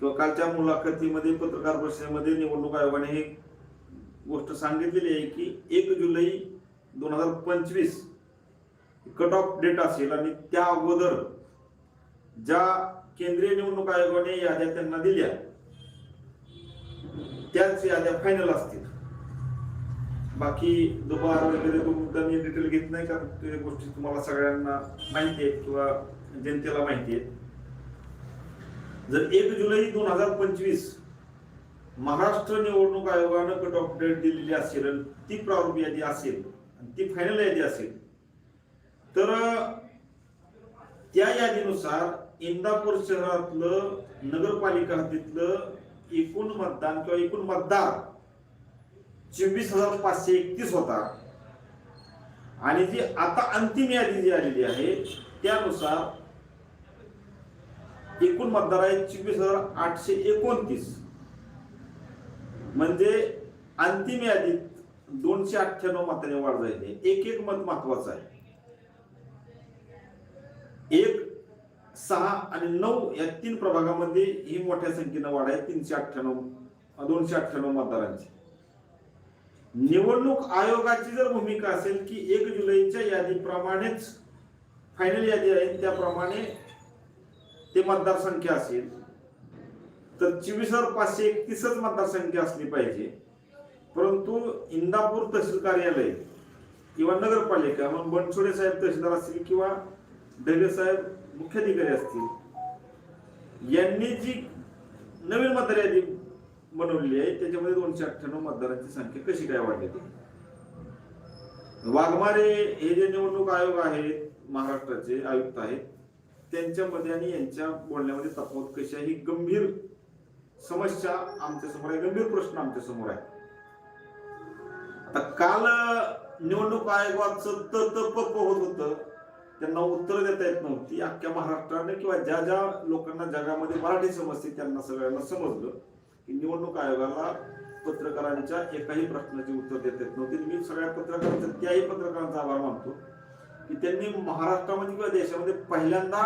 किंवा कालच्या मुलाखतीमध्ये पत्रकार परिषदेमध्ये निवडणूक आयोगाने हे गोष्ट सांगितलेली आहे की एक जुलै दोन हजार पंचवीस कट ऑफ डेट असेल आणि त्या अगोदर ज्या केंद्रीय निवडणूक आयोगाने याद्या त्यांना दिल्या त्याच याद्या फायनल असतील. बाकी दुपार वगैरे तो मुद्दा मी डिटेल घेत नाही कारण ते गोष्टी तुम्हाला सगळ्यांना माहिती आहेत किंवा जनतेला माहिती आहेत. जर एक जुलै दोन हजार पंचवीस महाराष्ट्र निवडणूक आयोगानं कट ऑफ डेट दिलेली असेल ती प्रारूप यादी असेल आणि ती फायनल यादी असेल तर त्या यादीनुसार इंदापूर शहरातलं नगरपालिका हद्दीतलं एकूण मतदान किंवा एकूण मतदार चोवीस हजार पाचशे एकतीस होता. आणि जी आता अंतिम यादी जी आलेली आहे त्यानुसार एकूण मतदार आहे चोवीस हजार आठशे एकोणतीस. म्हणजे अंतिम यादीत दोनशे अठ्ठ्याण्णव मतांनी वाढ झाली आहे. एक एक मत महत्वाचं आहे. एक सहा आणि नऊ या तीन प्रभागामध्ये ही मोठ्या संख्येनं वाढ आहे. तीनशे अठ्ठ्याण्णव दोनशे अठ्ठ्याण्णव मतदारांची. निवडणूक आयोगाची जर भूमिका असेल की एक जुलैच्या यादीप्रमाणेच फायनल यादी आहे त्याप्रमाणे ते मतदारसंख्या असेल तर चोवीस हजार पाचशे एकतीसच मतदारसंख्या असली पाहिजे. परंतु इंदापूर तहसील कार्यालय किंवा नगरपालिका मग बनसोडे साहेब तहसीलदार असतील किंवा ढगे साहेब मुख्याधिकारी असतील यांनी जी नवीन मतदार यादी बनवलेली आहे त्याच्यामध्ये दोनशे अठ्ठ्याण्णव मतदारांची संख्या कशी काय वाढलेली वाघमारे हे जे निवडणूक आयोग आहेत महाराष्ट्राचे आयुक्त आहेत त्यांच्यामध्ये आणि यांच्या बोलण्यामध्ये तफावत कशी आहे? ही गंभीर समस्या आमच्यासमोर आहे. गंभीर प्रश्न आमच्यासमोर आहे. आता काल निवडणूक आयोगाचं त त होत होतं. त्यांना उत्तर देता येत नव्हती. अख्ख्या महाराष्ट्राने किंवा ज्या ज्या लोकांना जगामध्ये मराठी समजते त्यांना सगळ्यांना समजलं की निवडणूक आयोगाला पत्रकारांच्या एकाही प्रश्नाची उत्तर देता येत नव्हती. मी सगळ्या पत्रकारांचा त्याही पत्रकारांचा आभार मानतो. की त्यांनी महाराष्ट्रामध्ये किंवा देशामध्ये पहिल्यांदा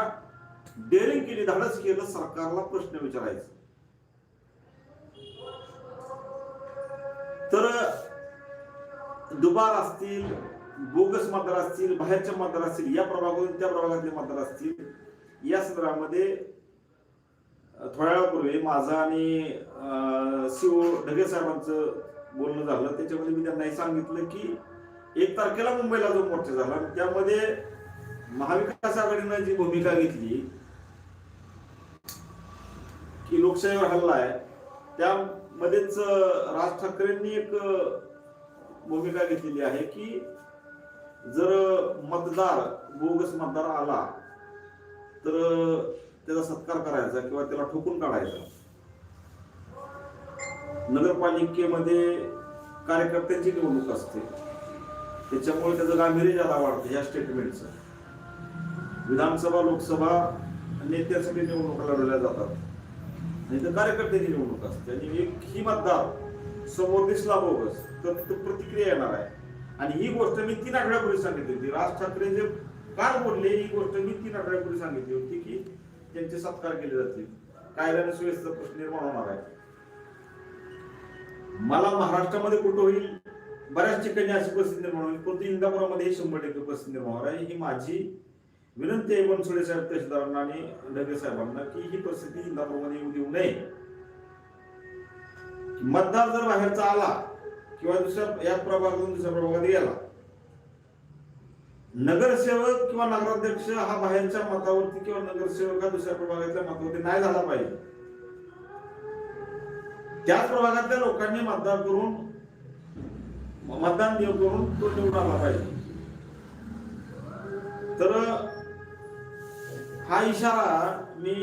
डेअरिंग केली धाडस केलं सरकारला प्रश्न विचारायचं. तर दुबार असतील बोगस मतदार असतील बाहेरचे मतदार असतील या प्रभागातून त्या प्रभागातले मतदार असतील या संदर्भामध्ये थोड्या वेळापूर्वी माझं आणि सीओ ढगे साहेबांचं बोलणं झालं. त्याच्यामध्ये मी त्यांनाही सांगितलं की एक तारखेला मुंबईला जो मोर्चा झाला त्यामध्ये महाविकास आघाडीनं जी भूमिका घेतली की लोकशाहीवर हल्ला आहे त्यामध्येच राज ठाकरेंनी एक भूमिका घेतलेली आहे की जर मतदार बोगस मतदार आला तर त्याचा सत्कार करायचा किंवा त्याला ठोकून काढायचा. नगरपालिकेमध्ये कार्यकर्त्यांची निवडणूक असते. त्याच्यामुळे त्याचं गांभीर्य ज्यादा वाढतं या स्टेटमेंटचं विधानसभा लोकसभा नेत्यासाठी निवडणुका लढवल्या जातात. आणि तर कार्यकर्त्याची निवडणूक असते. आणि एक ही मतदार समोर दिसला बोगस तर तिथं प्रतिक्रिया येणार आहे. आणि ही गोष्ट मी तीन आठवड्यापूर्वी सांगितली होती. राज ठाकरे जे काल बोलले ही गोष्ट मी तीन आठवड्यापूर्वी सांगितली होती की त्यांचे सत्कार केले जातील. कायद्याने सुव्यवस्थेचा प्रश्न निर्माण होणार आहे. मला महाराष्ट्रामध्ये कुठं होईल? बऱ्याच ठिकाणी अशी परिस्थिती निर्माण होईल परंतु इंदापुरामध्ये शंभर टक्के परिस्थिती निर्माण होणार आहे ही माझी विनंती आहे बनसोडे साहेब तहसीलदारांना आणि ढगे साहेबांना की ही परिस्थिती इंदापूरमध्ये येऊ देऊ नये. मतदार जर बाहेरचा आला किंवा दुसऱ्या या प्रभागातून दुसऱ्या प्रभागात गेला नगरसेवक किंवा नगराध्यक्ष हा बाहेरच्या मतावरती किंवा नगरसेवक हा दुसऱ्या प्रभागातल्या मतावरती नाही झाला पाहिजे. त्याच प्रभागातल्या लोकांनी मतदान करून मतदान नियम करून तो निवडून आला पाहिजे. तर हा इशारा मी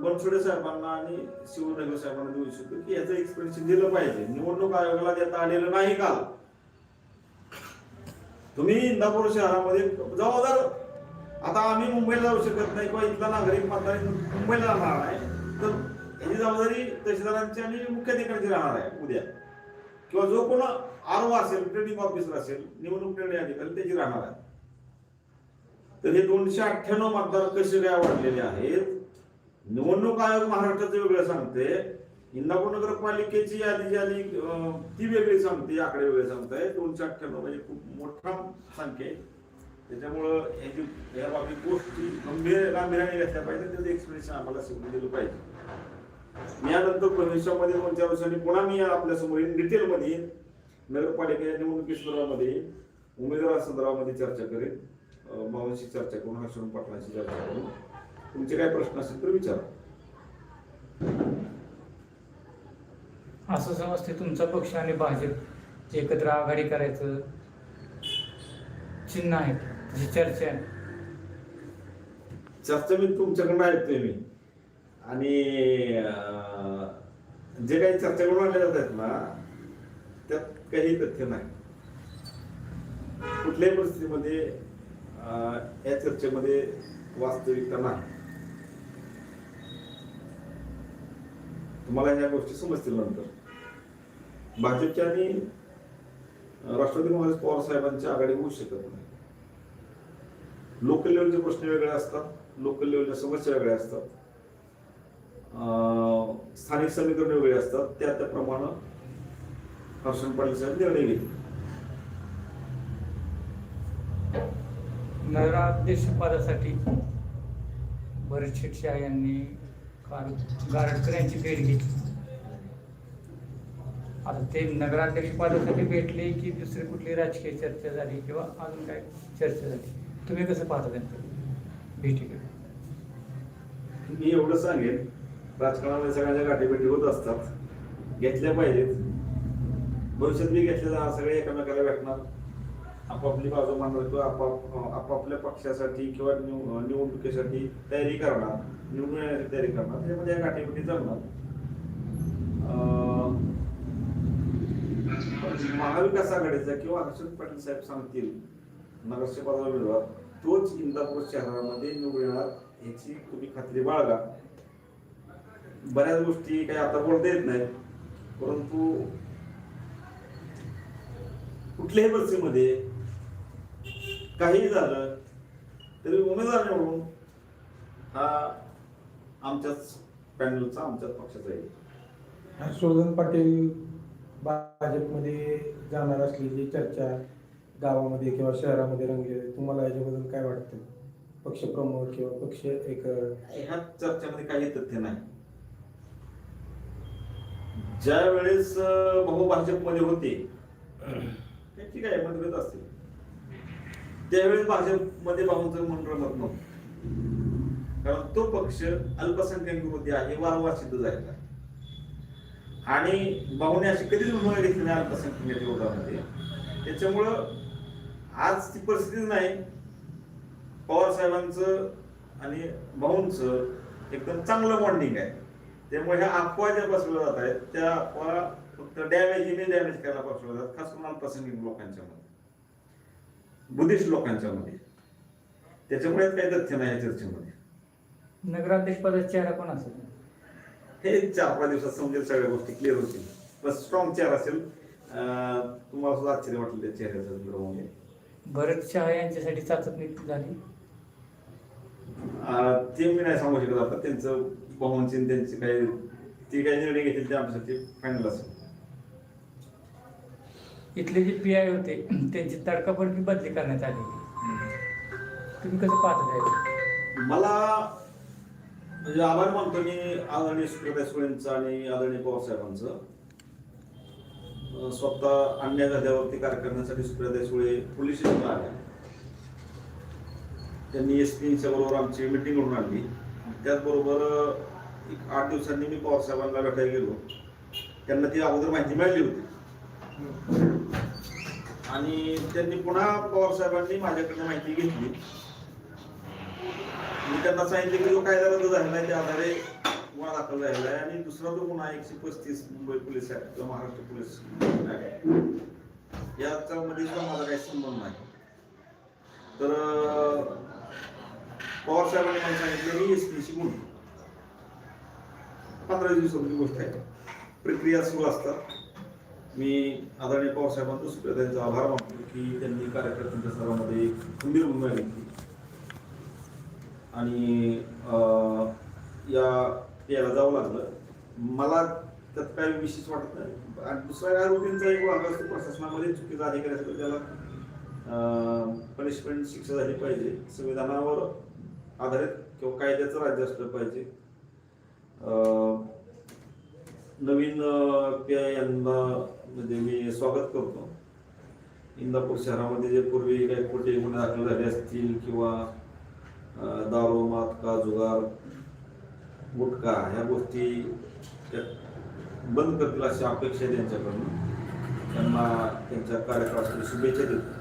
बनसोडे साहेबांना आणि शिवनगर साहेबांना देऊ इच्छितो की याचं एक्सप्लेनेशन दिलं पाहिजे. निवडणूक आयोगाला देता आलेलं नाही का तुम्ही इंदापूर शहरामध्ये जबाबदार आता आम्ही मुंबईला जाऊ शकत नाही किंवा इथला नागरिक मतदार मुंबईला जाणार आहे तर याची जबाबदारी तहसीलदारांची आणि मुख्याधिकाऱ्यांची राहणार आहे उद्या. किंवा जो कोण आर असेल ट्रेनिंग ऑफिसर असेल निवडणूक निर्णय अधिकारी त्याची राहणार आहे. तर हे दोनशे अठ्ठ्याण्णव मतदार कसे काय वाढलेले आहेत? निवडणूक आयोग महाराष्ट्राचं वेगळं सांगते इंदापूर नगरपालिकेची यादी जी आली ती वेगळी सांगते आकडे वेगळे सांगताय. दोनशे अठ्ठ्याण्णव म्हणजे खूप मोठा संख्या आहे. त्याच्यामुळं ह्याची या बाबी गोष्टी गंभीर गांभीर्याने घेतल्या पाहिजे त्याचं एक्सप्लेनेशन आम्हाला समजून दिलं पाहिजे. यानंतर भविष्यामध्ये दोन चार वर्षांनी पुन्हा मी आपल्यासमोर डिटेलमध्ये. नगरपालिकेच्या निवडणुकीसंदर्भामध्ये उमेदवार संदर्भामध्ये चर्चा करेन. अं, भावांशी चर्चा करून हर्षण पाटलांशी चर्चा करून. तुमचे काय प्रश्न असतील तर विचारा. असं समजते तुमचा पक्ष आणि भाजप एकत्र आघाडी करायचं चिन्ह आहे जी चर्चा आहे. चर्चा मी तुमच्याकडून ऐकतोय मी. आणि जे काही चर्चा करून आणल्या जात आहेत ना त्यात काही तथ्य नाही. कुठल्याही परिस्थितीमध्ये या चर्चेमध्ये वास्तविकता नाही. तुम्हाला ह्या गोष्टी समजतील नंतर. भाजपच्या आणि राष्ट्रवादी काँग्रेस पवार साहेबांची आघाडी होऊ शकत नाही. लोकल लेवलचे प्रश्न वेगळे असतात लोकल लेवलच्या समस्या वेगळ्या असतात. स्थानिक समीकरण वेगळे असतात. त्या त्याप्रमाणे हर्षण पाटील साहेब निर्णय घेतील. नगराध्यक्ष पदासाठी बरेच शाह यांनी काल गारटकर यांची भेट घेतली. आता ते नगराध्यक्ष पदासाठी भेटले की दुसरी कुठली राजकीय चर्चा झाली किंवा अजून काय चर्चा झाली? तुम्ही कसं पाहता त्यांच्या भेटीकडे मी एवढं सांगेन राजकारणामध्ये सगळ्यांच्या गाठीभेटी होत असतात. घेतल्या पाहिजेत. भविष्यात मी घेतले जाणार सगळे एकमेकाला भेटणार. आपापली बाजू मांडणार किंवा आपाप आपापल्या पक्षासाठी किंवा निव- निवडणुकीसाठी तयारी करणार निवडून येण्याची तयारी करणार. त्याच्यामध्ये या गाठीभेटी जमणार. महाविकास आघाडीचा किंवा हर्षद पाटील साहेब सांगतील नगरसेवक पदाला उमेदवार तोच इंदापूर शहरामध्ये निवडणार याची तुम्ही खात्री बाळगा. बऱ्याच गोष्टी काही आता बोलता येत नाही परंतु कुठल्याही परिस्थितीमध्ये काही झालं तरी उमेदवार निवडून हा आमच्याच पॅनलचा आमच्याच पक्षाचा आहे हर्षवर्धन पाटील भाजपमध्ये जाणार असलेली चर्चा गावामध्ये किंवा शहरामध्ये रंगली आहे. तुम्हाला याच्याबद्दल काय वाटतं? पक्षप्रमुख किंवा पक्ष एक ह्या चर्चेमध्ये काही तथ्य नाही. ज्या वेळेस अं, भाऊ भाजपमध्ये होते त्याची काय मतभेद असते त्यावेळेस भाजपमध्ये भाऊंचं मन रमत नव्हतं. कारण तो पक्ष अल्पसंख्याक विरोधी आहे वारंवार सिद्ध झालेला आहे. आणि भाऊने अशी कधीच भूमिका घेतली नाही अल्पसंख्याक विरोधामध्ये. त्याच्यामुळं आज ती परिस्थिती नाही. पवार साहेबांचं आणि भाऊंचं एकदम चांगलं बॉन्डिंग आहे. त्यामुळे ह्या अफवा ज्या बसवल्या जात आहेत. त्या अफवा फक्त डॅमेज इमेज डॅमेज करायला बसवल्या जातात खास करून अल्पसंख्याक लोकांच्या मध्ये. बुद्धिस्ट लोकांच्या मध्ये. त्याच्यामुळे काही तथ्य नाही या चर्चेमध्ये. नगराध्यक्ष पदाचा चेहरा कोण असेल? हे चार पाच दिवसात समजेल सगळ्या गोष्टी क्लिअर होतील. बस स्ट्रॉंग चेहरा असेल. तुम्हाला सुद्धा आश्चर्य वाटलं त्या संदर्भामध्ये भरत शहा यांच्यासाठी चाचपणी झाली? ते मी नाही सांगू शकत आता. त्यांचं आणि त्यांचे काही ते काही निर्णय घेतील ते आमच्यासाठी फायनल असेल इथले जे पी आय होते त्यांची तडकाफडकी बदली करण्यात आली. तुम्ही कसं पाहता? मला म्हणजे आभार मानतो मी आदरणीय सुप्रिया सुळेंचं आणि आदरणीय पवार साहेबांचं. अं, स्वतः अन्याय झाल्यावरती कार्य करण्यासाठी सुप्रिया सुळे पोलीस स्टेशनला आल्या. त्यांनी एस पीच्या बरोबर आमची मिटिंग करून आणली. त्याचबरोबर एक आठ दिवसांनी मी पवार साहेबांना भेटायला गेलो त्यांना ती अगोदर माहिती मिळाली होती. आणि त्यांनी पुन्हा पवार साहेबांनी माझ्याकडनं माहिती घेतली. मी त्यांना सांगितले की जो कायदा रद्द झालेला आहे? त्या आधारे गुन्हा दाखल झालेला आहे. आणि दुसरा जो गुन्हा एकशे पस्तीस मुंबई पोलीस ऍक्ट किंवा महाराष्ट्र पोलीस ऍक्ट याच्यामध्ये सुद्धा माझा काही संबंध नाही. तर पवार साहेबांनी मला सांगितलं मी एस पीशी म्हणून. पंधरा दिवसाची गोष्ट आहे. प्रक्रिया सुरू असतात मी आदरणीय पवार साहेबांचं सुद्धा त्यांचा आभार मानतो की त्यांनी कार्यकर्त्यांच्या सर्वांमध्ये खंबीर भूमिका घेतली. आणि अं, या याला जावं लागलं. मला त्यात काही विशेष वाटत नाही. आणि दुसरा या रुटीनचा एक भाग असतो प्रशासनामध्ये चुकीचा अधिकारी असतो त्याला पनिशमेंट शिक्षा झाली पाहिजे. संविधानावर आधारित किंवा कायद्याचं राज्य असलं पाहिजे. नवीन पी आय यांना म्हणजे मी स्वागत करतो. इंदापूर शहरामध्ये जे पूर्वी काही कुठे गुन्हे दाखल झाले असतील किंवा दारू मातका जुगार गुटखा ह्या गोष्टी त्या बंद करतील अशी अपेक्षा आहे त्यांच्याकडून. त्यांना त्यांच्या कार्यकाळासाठी शुभेच्छा देतो.